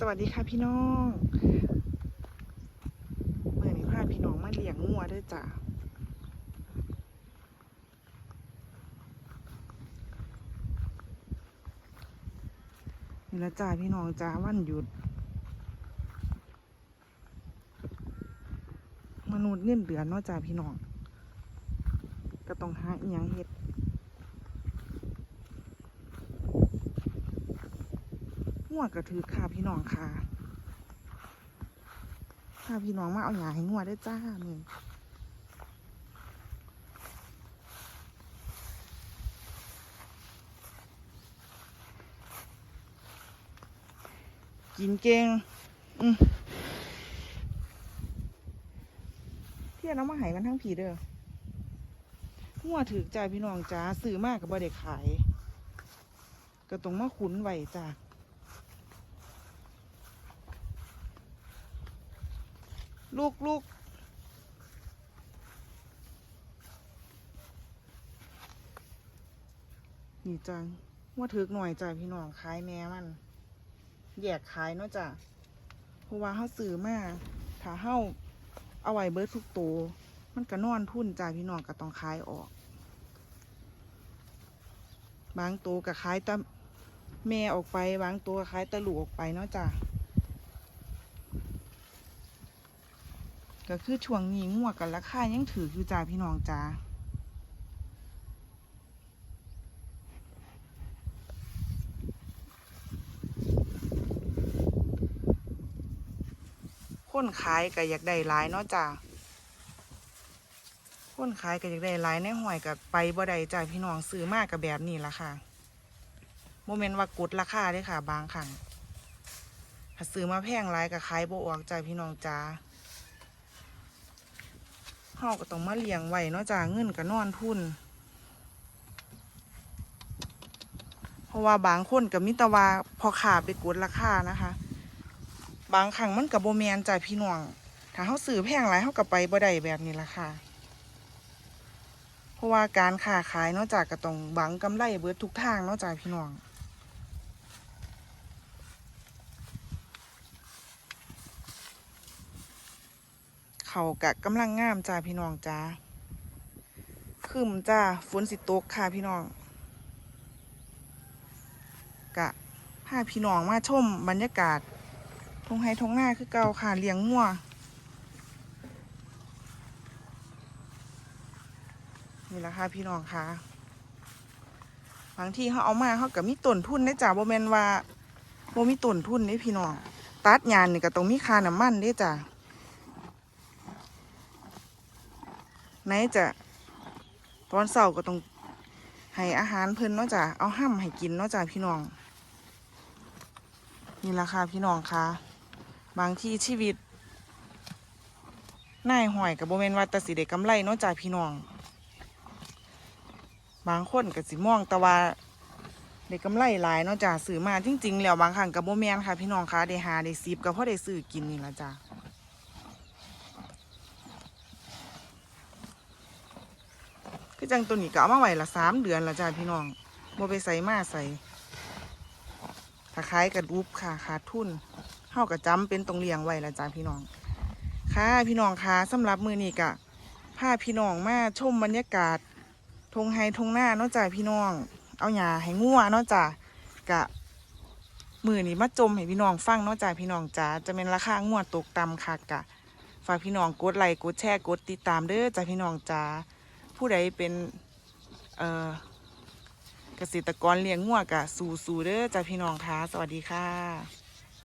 สวัสดีค่ะพี่น้องเมื่อนี้พาพี่น้องมาเลี้ยงงัวด้วยจ้ะนี่ละจ้าพี่น้องจ้าวันหยุด มนุษย์เงินเดือนเนาะจ้าพี่น้อง ก็ต้องหาอีหยังเฮ็ด งัวกระถือค่ะพี่น้องค่ะค่ะพี่น้องมาเอาหยาให้งัวได้จ้ามึงกินเก่งอืมเที่ยน้องมาหายมันทั้งผีเด้องัวถือใจพี่น้องจ้าซื้อมากกับบ่ได้ขาย ก็ต้องมาขุนไวจ้า ลูกลูกนี่จังว่าถึกหน่อยจ้ะพี่น้องขายแม่มัน แยกขายเนาะจ้ะเพราะว่าเขาซื้อมาถ้าเฮาเอาไว้เบิร์ดทุกตัวมันก็นอนทุ่นจ้ะพี่น้องก็ต้องขายออก บางตัวก็ขายตะแม่ออกไป บางตัวก็ขายตะลูกออกไปเนาะจ้ะ ก็คือช่วงนี้งัวกันราคายังถืออยู่จ้าพี่น้องจ้าคนขายก็อยากได้หลายเนาะจ้าคนขายก็อยากได้หลายในห้อยกับไปบ่ได้จ้าพี่น้องซื้อมากกับแบบนี้ละค่ะโมเมนต์ว่ากดราคาเด้ค่ะ บางครั้งถ้าซื้อมาแพงหลายก็ขายบ่ออกจ้าพี่น้องจ้า เฮาก็ต้องมาเลี้ยงไว้เนาะจ้าเงินก็นอนทุนเพราะว่าบางคนก็มิตรวาพอขาไปกดราคานะคะ บางครั้งมันกับโบแมนจ้ายพี่น้อง ถ้าเฮาซื้อแพงหลายเฮาก็ไปบ่ได้แบบนี้ละค่ะ เพราะว่าการค้าขายเนาะจาก็ต้องบังกำไรเบิดทุกทางเนาะจ้าพี่น้อง เขากะกำลังงามจ้าพี่น้องจ้าคืมจ้าฝนสิตกค่ะพี่น้อง กะพาพี่น้องมาชมบรรยากาศทงไฮทงหน้าคือเก่าค่ะเลี้ยงงัวนี่แหละค่ะพี่น้องค่ะบางทีเขาเอามาเขากับมีต้นทุนได้จ้าโบแมนว่าโบมีต้นทุนนี่พี่น้องตัดยานนี่ก็ต้องมีค่าน้ำมันเด้จ้า ไหนจะตอนเสาร์ก็ต้องให้อาหารเพิ่นเนาะจ้ะเอาห้ำให้กินเนาะจ้ะพี่น้องนี่ละค่ะพี่น้องค่ะ บางที่ชีวิตนายหอยกับโบเมนว่าแตสิเด็กกำไรเนาะจ้ะพี่น้อง บางคนกับสิมองต่ว่าเด็กกำไรหลายเนาะจ้ะซื้อมาจริง ๆ แล้วบางครั้งกับโบแมนค่ะ พี่น้องค่ะได้หาได้ซีบก็เพราะได้ซื้อกินนี่ละจ้ะ คือจังตัวนี้ก็เอามาไว้ละสามเดือนละจ้าพี่น้องโมไปใส่มาใส่ถ้าขายกระดูบค่ะขาดทุนเฮาก็จำเป็นตรงเลี้ยงไว้ละจ้าพี่น้อง ค่ะพี่น้องค่ะสำหรับมือนี้กะพาพี่น้องมาชมบรรยากาศทงไฮทงหน้าเนาะจ้าพี่น้อง เอาหญ้าให้งัวเนาะจ้ากะมือนี้มาจมให้พี่น้องฟังเนาะจ้าพี่น้องจ้าจะเป็นราคางัวตกต่ำค่ะกะฝากพี่น้องกดไลค์กดแชร์กดติดตามเด้อจ้าพี่น้องจ้า ผู้ใดเป็นเอ่อเกษตรกรเลี้ยงงัวกะสู่สู่เด้อจ้าพี่น้องค่ะ สวัสดีค่ะ